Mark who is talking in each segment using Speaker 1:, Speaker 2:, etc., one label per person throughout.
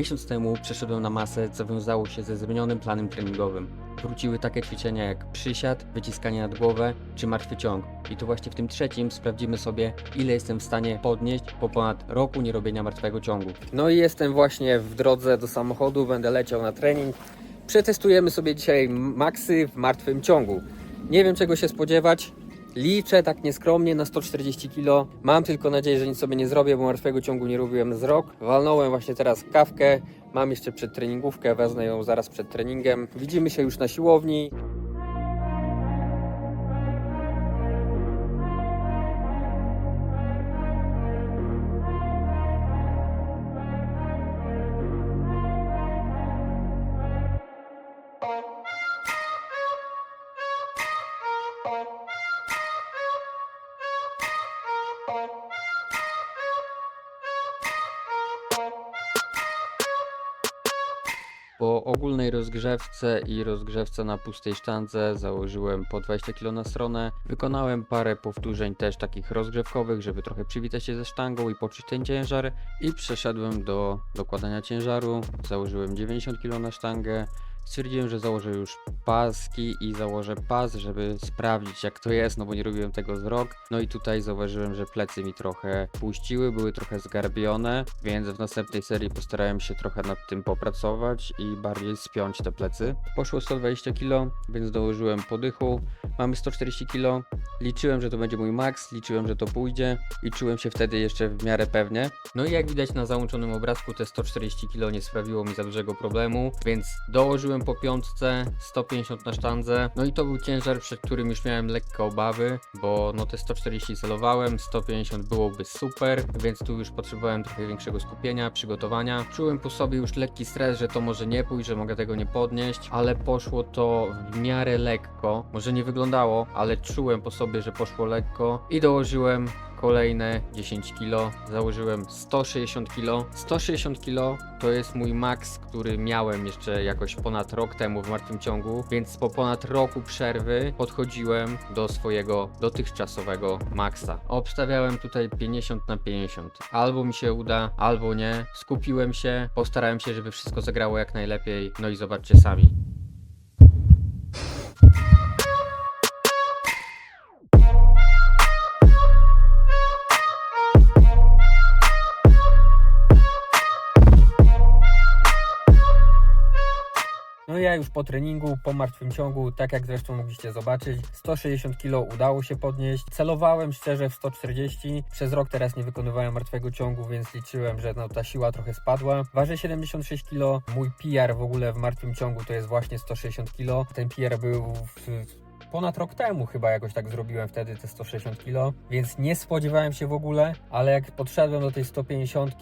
Speaker 1: Miesiąc temu przeszedłem na masę, co wiązało się ze zmienionym planem treningowym. Wróciły takie ćwiczenia jak przysiad, wyciskanie nad głowę czy martwy ciąg. I to właśnie w tym trzecim sprawdzimy sobie, ile jestem w stanie podnieść po ponad roku nierobienia martwego ciągu. No i jestem właśnie w drodze do samochodu, będę leciał na trening. Przetestujemy sobie dzisiaj maksy w martwym ciągu. Nie wiem czego się spodziewać. Liczę tak nieskromnie na 140 kg. Mam tylko nadzieję, że nic sobie nie zrobię, bo martwego ciągu nie robiłem z rok. Walnąłem właśnie teraz kawkę. Mam jeszcze przedtreningówkę, wezmę ją zaraz przed treningiem. Widzimy się już na siłowni. Po ogólnej rozgrzewce i rozgrzewce na pustej sztandze założyłem po 20 kg na stronę. Wykonałem parę powtórzeń też takich rozgrzewkowych, żeby trochę przywitać się ze sztangą i poczuć ten ciężar. I przeszedłem do dokładania ciężaru. Założyłem 90 kg na sztangę. Stwierdziłem, że założę już paski i założę pas, żeby sprawdzić jak to jest, no bo nie robiłem tego z rok. No i tutaj zauważyłem, że plecy mi trochę puściły, były trochę zgarbione, więc w następnej serii postarałem się trochę nad tym popracować i bardziej spiąć te plecy. Poszło 120 kg, więc dołożyłem podychu. Mamy 140 kg. Liczyłem, że to będzie mój maks, liczyłem, że to pójdzie i czułem się wtedy jeszcze w miarę pewnie. No i jak widać na załączonym obrazku, te 140 kg nie sprawiło mi za dużego problemu, więc dołożyłem po piątce 150 na sztandze. No i to był ciężar, przed którym już miałem lekkie obawy, bo no te 140 celowałem, 150 byłoby super, więc tu już potrzebowałem trochę większego skupienia, przygotowania. Czułem po sobie już lekki stres, że to może nie pójść, że mogę tego nie podnieść, ale poszło to w miarę lekko. Może nie wyglądało, ale czułem po sobie, że poszło lekko i dołożyłem kolejne 10 kg, założyłem 160 kg. 160 kg to jest mój maks, który miałem jeszcze jakoś ponad rok temu w martwym ciągu, więc po ponad roku przerwy podchodziłem do swojego dotychczasowego maksa. Obstawiałem tutaj 50 na 50. Albo mi się uda, albo nie. Skupiłem się, postarałem się, żeby wszystko zagrało jak najlepiej, no i zobaczcie sami. Ja już po treningu, po martwym ciągu, tak jak zresztą mogliście zobaczyć, 160 kg udało się podnieść. Celowałem szczerze w 140. Przez rok teraz nie wykonywałem martwego ciągu, więc liczyłem, że no, ta siła trochę spadła. Ważę 76 kg. Mój PR w ogóle w martwym ciągu to jest właśnie 160 kg. Ten PR był w ponad rok temu chyba jakoś tak zrobiłem wtedy te 160 kg, więc nie spodziewałem się w ogóle, ale jak podszedłem do tej 150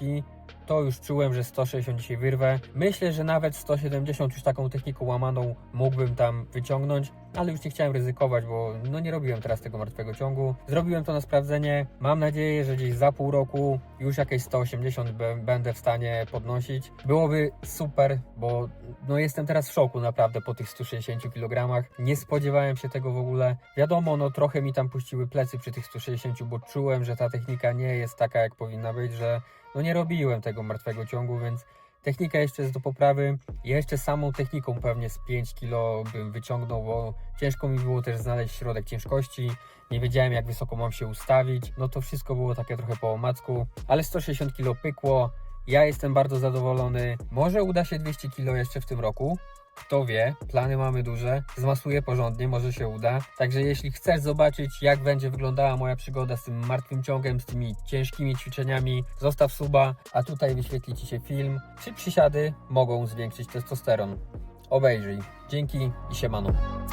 Speaker 1: to już czułem, że 160 dzisiaj wyrwę. Myślę, że nawet 170 już taką techniką łamaną mógłbym tam wyciągnąć, ale już nie chciałem ryzykować, bo no nie robiłem teraz tego martwego ciągu. Zrobiłem to na sprawdzenie. Mam nadzieję, że gdzieś za pół roku już jakieś 180 b- będę w stanie podnosić. Byłoby super, bo no jestem teraz w szoku naprawdę po tych 160 kg. Nie spodziewałem się tego w ogóle. Wiadomo, no trochę mi tam puściły plecy przy tych 160, bo czułem, że ta technika nie jest taka jak powinna być, że no nie robiłem tego martwego ciągu, więc technika jeszcze jest do poprawy. Jeszcze samą techniką pewnie z 5 kg bym wyciągnął, bo ciężko mi było też znaleźć środek ciężkości. Nie wiedziałem jak wysoko mam się ustawić. No to wszystko było takie trochę po omacku, ale 160 kg pykło. Ja jestem bardzo zadowolony. Może uda się 200 kg jeszcze w tym roku. Kto wie, plany mamy duże, zmasuję porządnie, może się uda. Także jeśli chcesz zobaczyć, jak będzie wyglądała moja przygoda z tym martwym ciągiem, z tymi ciężkimi ćwiczeniami, zostaw suba, a tutaj wyświetli Ci się film, czy przysiady mogą zwiększyć testosteron. Obejrzyj. Dzięki i siemano.